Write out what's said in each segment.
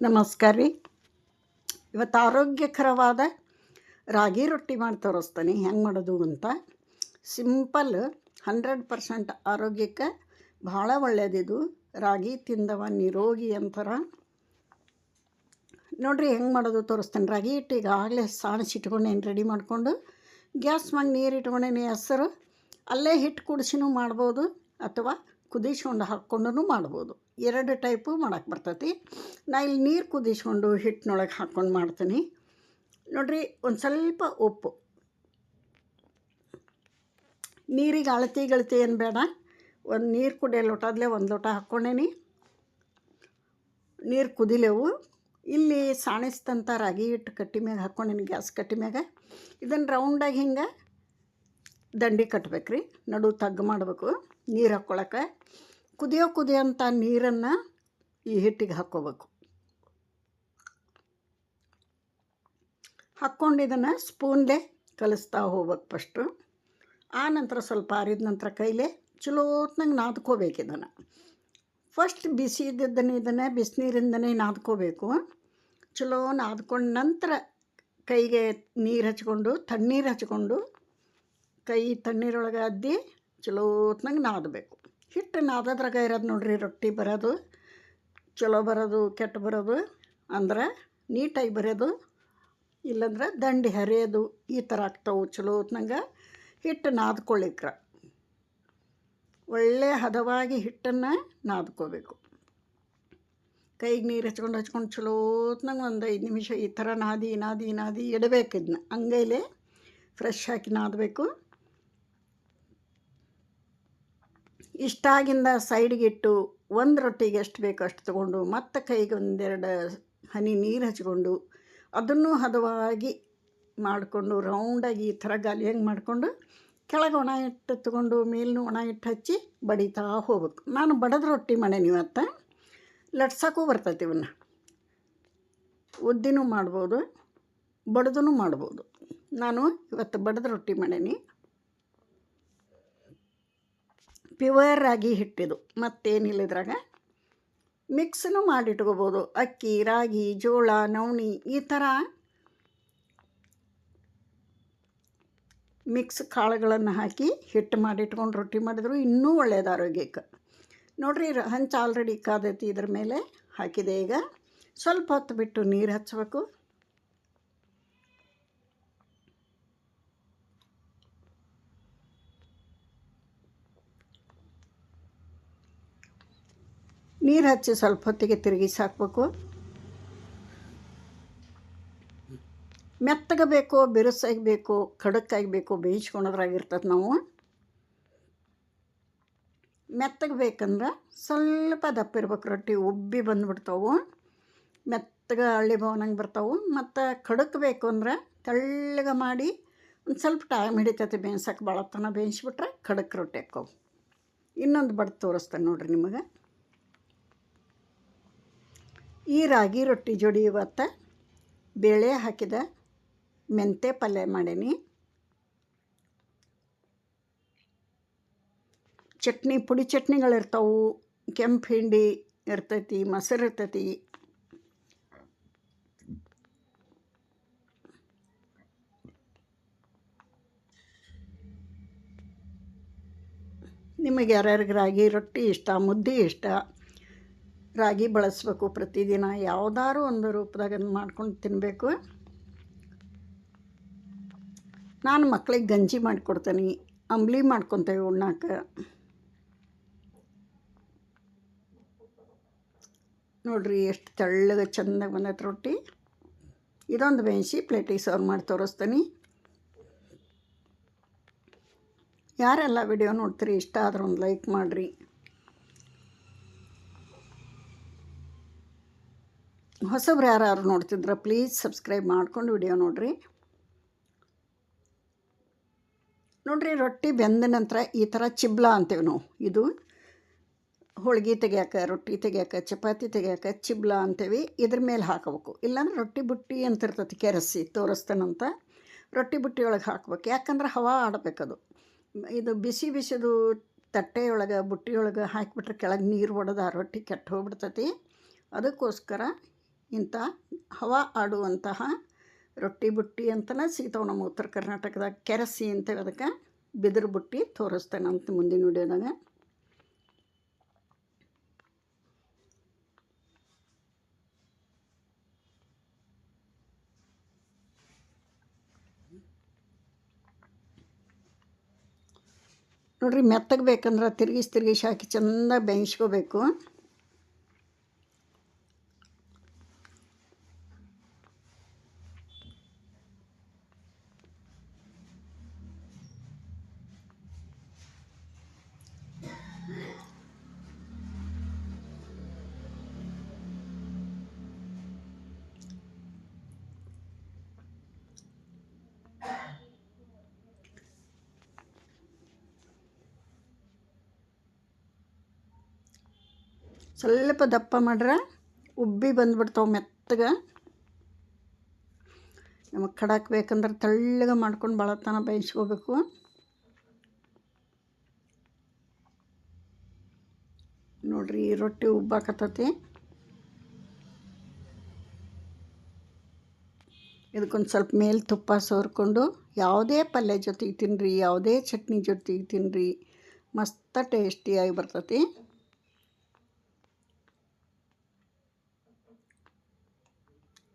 ನಮಸ್ಕಾರ ರೀ. ಇವತ್ತು ಆರೋಗ್ಯಕರವಾದ ರಾಗಿ ರೊಟ್ಟಿ ಮಾಡಿ ತೋರಿಸ್ತೀನಿ. ಹೆಂಗೆ ಮಾಡೋದು ಅಂತ. ಸಿಂಪಲ್ ಹಂಡ್ರೆಡ್ ಪರ್ಸೆಂಟ್ ಆರೋಗ್ಯಕ್ಕೆ ಭಾಳ ಒಳ್ಳೆಯದಿದು ರಾಗಿ ತಿಂದವ ನಿರೋಗಿ ಅಂತಾರ. ನೋಡಿರಿ ಹೆಂಗೆ ಮಾಡೋದು ತೋರಿಸ್ತೇನೆ. ರಾಗಿ ಹಿಟ್ಟು ಈಗಾಗಲೇ ಸಾಣಿಸಿಟ್ಕೊಂಡೇನು ರೆಡಿ ಮಾಡಿಕೊಂಡು ಗ್ಯಾಸ್ ಮ್ಯಾಗ ನೀರು ಇಟ್ಕೊಂಡೇನಿ ಹೆಸರು ಅಲ್ಲೇ ಹಿಟ್ಟು ಕುಡಿಸಿನೂ ಮಾಡ್ಬೋದು ಅಥವಾ ಕುದಿಸ್ಕೊಂಡು ಹಾಕ್ಕೊಂಡು ಮಾಡ್ಬೋದು. ಎರಡು ಟೈಪು ಮಾಡಕ್ಕೆ ಬರ್ತೈತಿ. ನಾ ಇಲ್ಲಿ ನೀರು ಕುದಿಸ್ಕೊಂಡು ಹಿಟ್ಟಿನೊಳಗೆ ಹಾಕ್ಕೊಂಡು ಮಾಡ್ತೀನಿ. ನೋಡ್ರಿ, ಒಂದು ಸ್ವಲ್ಪ ಉಪ್ಪು. ನೀರಿಗೆ ಅಳತಿ ಗಳತಿ ಏನು ಬೇಡ. ಒಂದು ನೀರು ಕುಡಿಯೋ ಲೋಟದಲ್ಲೇ ಒಂದು ಲೋಟ ಹಾಕ್ಕೊಂಡೇನಿ. ನೀರು ಕುದಿಲೆವು. ಇಲ್ಲಿ ಸಾಣಿಸ್ತಂಥ ರಾಗಿ ಹಿಟ್ಟು ಕಟ್ಟಿ ಮ್ಯಾಗ ಹಾಕ್ಕೊಂಡೇನಿ, ಗ್ಯಾಸ್ ಕಟ್ಟಿ ಮ್ಯಾಗ. ಇದನ್ನು ರೌಂಡಾಗಿ ಹಿಂಗೆ ದಂಡಿ ಕಟ್ಬೇಕು ರೀ ನಡು ತಗ್ಗು ಮಾಡಬೇಕು. ನೀರು ಹಾಕ್ಕೊಳಕ್ಕೆ ಕುದಿಯೋ ಕುದಿಯೋಂಥ ನೀರನ್ನು ಈ ಹಿಟ್ಟಿಗೆ ಹಾಕ್ಕೋಬೇಕು ಹಾಕ್ಕೊಂಡು ಇದನ್ನು ಸ್ಪೂನ್ಲೆ ಕಲಿಸ್ತಾ ಹೋಗ್ಬೇಕು ಫಸ್ಟು ಆ ನಂತರ ಸ್ವಲ್ಪ ಆರಿದ ನಂತರ ಕೈಲೇ ಚಲೋತ್ನಂಗೆ ನಾದ್ಕೋಬೇಕು ಇದನ್ನು. ಫಸ್ಟ್ ಬಿಸಿ ಇದನ್ನ ಇದನ್ನು, ಬಿಸಿನೀರಿಂದನೇ ನಾದ್ಕೋಬೇಕು. ಚಲೋ ನಾದ್ಕೊಂಡ ನಂತರ ಕೈಗೆ ನೀರು ಹಚ್ಕೊಂಡು, ತಣ್ಣೀರು ಹಚ್ಕೊಂಡು ಕೈ ತಣ್ಣೀರೊಳಗೆ ಅದ್ದಿ ಚಲೋತ್ನಂಗೆ ನಾದಬೇಕು. ಹಿಟ್ಟು ನಾದದ್ರಾಗ ಇರೋದು ನೋಡ್ರಿ ರೊಟ್ಟಿ ಬರೋದು, ಚಲೋ ಬರೋದು, ಕೆಟ್ಟ ಬರೋದು, ಅಂದ್ರೆ ನೀಟಾಗಿ ಬರೋದು, ಇಲ್ಲಂದ್ರೆ ದಂಡಿ ಹರಿಯೋದು, ಈ ಥರ ಆಗ್ತಾವೆ ಚಲೋತ್ನಂಗೆ ಹಿಟ್ಟು ನಾದ್ಕೊಳ್ಳಿಕ್ರ ಒಳ್ಳೆ ಹದವಾಗಿ ಹಿಟ್ಟನ್ನು ನಾದ್ಕೋಬೇಕು. ಕೈಗೆ ನೀರು ಹಚ್ಕೊಂಡು ಹಚ್ಕೊಂಡು ಚಲೋತ್ನಂಗೆ ಒಂದು ಐದು ನಿಮಿಷ ಈ ಥರ ನಾದಿ ನಾದಿ ನಾದಿ ಇಡಬೇಕು ಇದನ್ನ ಹಂಗೈಲೆ ಫ್ರೆಶ್ ಹಾಕಿ ನಾದಬೇಕು. ಇಷ್ಟಾಗಿಂದ ಸೈಡ್ಗೆ ಇಟ್ಟು ಒಂದು ರೊಟ್ಟಿಗೆ ಎಷ್ಟು ಬೇಕೋ ಅಷ್ಟು ತೊಗೊಂಡು, ಮತ್ತೆ ಕೈಗೆ ಒಂದೆರಡು ಹನಿ ನೀರು ಹಚ್ಕೊಂಡು, ಅದನ್ನು ಹದವಾಗಿ ಮಾಡಿಕೊಂಡು ರೌಂಡಾಗಿ ಈ ಥರ ಗಾಲಿ ಹೆಂಗೆ ಮಾಡಿಕೊಂಡು ಕೆಳಗೆ ಒಣ ಹಿಟ್ಟು ತೊಗೊಂಡು ಮೇಲೂ ಒಣ ಹಿಟ್ಟು ಹಚ್ಚಿ ಬಡಿತಾ ಹೋಗ್ಬೇಕು. ನಾನು ಬಡದ ರೊಟ್ಟಿ ಮಾಡೇನಿ ಇವತ್ತು. ಲಟ್ಸಕ್ಕೂ ಬರ್ತೈತಿ ಇವನ್ನ ಉದ್ದಿನೂ ಮಾಡ್ಬೋದು ಬಡ್ದೂ ಮಾಡ್ಬೋದು. ನಾನು ಇವತ್ತು ಬಡದ ರೊಟ್ಟಿ ಮಾಡೇನಿ. ಪ್ಯೂವರ್ ರಾಗಿ ಹಿಟ್ಟಿದು ಮತ್ತೇನಿಲ್ಲ ಇದ್ರಾಗ. ಮಿಕ್ಸನ್ನು ಮಾಡಿಟ್ಕೋಬೋದು. ಅಕ್ಕಿ, ರಾಗಿ, ಜೋಳ, ನವಣಿ ಈ ಥರ ಮಿಕ್ಸ್ ಕಾಳುಗಳನ್ನು ಹಾಕಿ ಹಿಟ್ಟು ಮಾಡಿಟ್ಕೊಂಡು ರೊಟ್ಟಿ ಮಾಡಿದ್ರು ಇನ್ನೂ ಒಳ್ಳೆಯದು ಆರೋಗ್ಯಕ್ಕೆ. ನೋಡ್ರಿ ಹಂಚು ಆಲ್ರೆಡಿ ಕಾದೈತಿ ಇದ್ರ ಮೇಲೆ ಹಾಕಿದೆ ಈಗ. ಸ್ವಲ್ಪ ಹೊತ್ತು ಬಿಟ್ಟು ನೀರು ಹಚ್ಚಬೇಕು ನೀರು ಹಚ್ಚಿ ಸ್ವಲ್ಪ ಹೊತ್ತಿಗೆ ತಿರುಗಿಸಿ ಹಾಕಬೇಕು ಮೆತ್ತಗೆ ಬೇಕು ಬಿರುಸಾಗಿ ಬೇಕು ಖಡಕ್ಕಾಗಿ ಬೇಕು ಬೇಯಿಸ್ಕೊಳೋದ್ರಾಗಿರ್ತದೆ ನಾವು. ಮೆತ್ತಗೆ ಬೇಕಂದ್ರೆ ಸ್ವಲ್ಪ ದಪ್ಪ ಇರ್ಬೇಕು ರೊಟ್ಟಿ ಉಬ್ಬಿ ಬಂದ್ಬಿಡ್ತಾವು. ಮೆತ್ತಗೆ ಹಳ್ಳಿ ಭವನಂಗೆ ಬರ್ತಾವೆ. ಮತ್ತು ಖಡಕ್ ಬೇಕು ಅಂದ್ರೆ ತೆಳ್ಳಗೆ ಮಾಡಿ ಒಂದು ಸ್ವಲ್ಪ ಟೈಮ್ ಹಿಡಿತೈತೆ ಬೇಯಿಸಕ್ಕೆ ಭಾಳ ತನ ಬೇಯಿಸ್ಬಿಟ್ರೆ ಖಡಕ್ ರೊಟ್ಟಿ ಹಾಕವು ಇನ್ನೊಂದು ಬಡ್ದು ತೋರಿಸ್ತೇನೆ ನೋಡಿರಿ ನಿಮಗೆ. ಈ ರಾಗಿ ರೊಟ್ಟಿ ಜೋಡಿ ಇವತ್ತು ಬೇಳೆ ಹಾಕಿದ ಮೆಂತೆ ಪಲ್ಯ ಮಾಡೀನಿ. ಚಟ್ನಿ ಪುಡಿ ಚಟ್ನಿಗಳಿರ್ತಾವು, ಕೆಂಪು ಹಿಂಡಿ ಇರ್ತೈತಿ, ಮೊಸರು ಇರ್ತೈತಿ. ನಿಮಗೆ ಯಾರ್ಯಾರಿಗೆ ರಾಗಿ ರೊಟ್ಟಿ ಇಷ್ಟ, ಮುದ್ದೆ ಇಷ್ಟ ರಾಗಿ ಬಳಸಬೇಕು ಪ್ರತಿದಿನ. ಯಾವುದಾದ್ರು ಒಂದು ರೂಪದಾಗ ಮಾಡ್ಕೊಂಡು ತಿನ್ನಬೇಕು ನಾನು ಮಕ್ಕಳಿಗೆ ಗಂಜಿ ಮಾಡಿಕೊಡ್ತೇನೆ. ಅಂಬ್ಲಿ ಮಾಡ್ಕೊತೇವೆ ಉಣ್ಣಾಕ. ನೋಡ್ರಿ ಎಷ್ಟು ತೆಳ್ಳಗೆ ಚೆಂದಾಗಿ ಬಂದೈತೆ ರೊಟ್ಟಿ. ಇದೊಂದು ಬೇಯಿಸಿ ಪ್ಲೇಟಿಗೆ ಸರ್ವ್ ಮಾಡಿ ತೋರಿಸ್ತೀನಿ. ಯಾರೆಲ್ಲ ವಿಡಿಯೋ ನೋಡ್ತೀರಿ, ಇಷ್ಟ ಆದ್ರೆ ಒಂದು ಲೈಕ್ ಮಾಡಿರಿ. ಹೊಸಬ್ರು ಯಾರು ನೋಡ್ತಿದ್ರೆ ಪ್ಲೀಸ್ ಸಬ್ಸ್ಕ್ರೈಬ್ ಮಾಡ್ಕೊಂಡು ವಿಡಿಯೋ ನೋಡಿರಿ. ನೋಡ್ರಿ, ರೊಟ್ಟಿ ಬೆಂದ ನಂತರ ಈ ಥರ ಚಿಬ್ಲ ಅಂತೀವಿ ನಾವು. ಇದು ಹೋಳಿಗೆ ತೆಗಿಯಾಕ, ರೊಟ್ಟಿ ತೆಗಿಯಾಕ, ಚಪಾತಿ ತೆಗಿಯಾಕ ಚಿಬ್ಲ ಅಂತೀವಿ. ಇದ್ರ ಮೇಲೆ ಹಾಕಬೇಕು. ಇಲ್ಲಾಂದ್ರೆ ರೊಟ್ಟಿ ಬುಟ್ಟಿ ಅಂತ ಇರ್ತೈತಿ ಕೆರಸಿ, ತೋರಿಸ್ತೇನಂತ ರೊಟ್ಟಿ ಬುಟ್ಟಿ ಒಳಗೆ ಹಾಕ್ಬೇಕು. ಯಾಕಂದ್ರೆ ಹವಾ ಆಡಬೇಕದು. ಇದು ಬಿಸಿ ಬಿಸಿದು ತಟ್ಟೆಯೊಳಗೆ, ಬುಟ್ಟಿಯೊಳಗೆ ಹಾಕಿಬಿಟ್ರೆ ಕೆಳಗೆ ನೀರು ಹೊಡೆದು ಆ ರೊಟ್ಟಿ ಕೆಟ್ಟು ಹೋಗ್ಬಿಡ್ತತಿ. ಅದಕ್ಕೋಸ್ಕರ ಇಂಥ ಹವಾ ಆಡುವಂತಹ ರೊಟ್ಟಿ ಬುಟ್ಟಿ ಅಂತಲೇ ಸಿಗ್ತಾವೆ ನಮ್ಮ ಉತ್ತರ ಕರ್ನಾಟಕದಾಗ ಕೆರಸಿ ಅಂತ ಅದಕ್ಕೆ ಬಿದಿರು ಬುಟ್ಟಿ ತೋರಿಸ್ತೇನೆ ಅಂತ ಮುಂದಿನ ವಿಡಿಯೋದಾಗ. ನೋಡ್ರಿ, ಮೆತ್ತಗೆ ಬೇಕಂದ್ರೆ ತಿರುಗಿಸಿ ತಿರುಗಿಸಿ ಹಾಕಿ ಚೆಂದ ಬೇಯಿಸ್ಕೋಬೇಕು ಸ್ವಲ್ಪ ದಪ್ಪ ಮಾಡ್ರೆ ಉಬ್ಬಿ ಬಂದ್ಬಿಡ್ತಾವೆ ಮೆತ್ತಗೆ. ನಮಗೆ ಖಡಾಕ್ ಬೇಕಂದ್ರೆ ತಳ್ಳಗೆ ಮಾಡ್ಕೊಂಡು ಭಾಳ ತನ ಬೇಯಿಸ್ಕೋಬೇಕು. ನೋಡ್ರಿ ಈ ರೊಟ್ಟಿ ಉಬ್ಬಾಕತ್ತತಿ. ಇದಕ್ಕೊಂದು ಸ್ವಲ್ಪ ಮೇಲೆ ತುಪ್ಪ ಸೋರ್ಕೊಂಡು ಯಾವುದೇ ಪಲ್ಯ ಜೊತೆಗೆ ತಿನ್ನಿರಿ ಯಾವುದೇ ಚಟ್ನಿ ಜೊತೆಗೆ ತಿನ್ನಿರಿ ಮಸ್ತ ಟೇಸ್ಟಿಯಾಗಿ ಬರ್ತೈತಿ.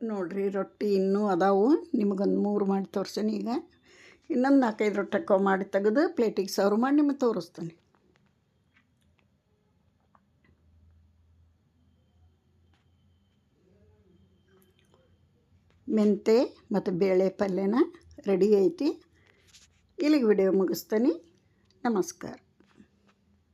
ನೋಡ್ರಿ, ರೊಟ್ಟಿ ಇನ್ನೂ ಅದಾವು. ನಿಮಗೊಂದು ಮೂರು ಮಾಡಿ ತೋರಿಸ್ತೀನಿ ಈಗ. ಇನ್ನೊಂದು ನಾಲ್ಕೈದು ರೊಟ್ಟಿ ಕವ್ ಮಾಡಿ ತೆಗೆದು ಪ್ಲೇಟಿಗೆ ಸರ್ವ್ ಮಾಡಿ ನಿಮಗೆ ತೋರಿಸ್ತೀನಿ. ಮೆಂತೆ ಮತ್ತು ಬೇಳೆ ಪಲ್ಯನ ರೆಡಿ ಐತಿ. ಇಲ್ಲಿಗೆ ವಿಡಿಯೋ ಮುಗಿಸ್ತೀನಿ. ನಮಸ್ಕಾರ.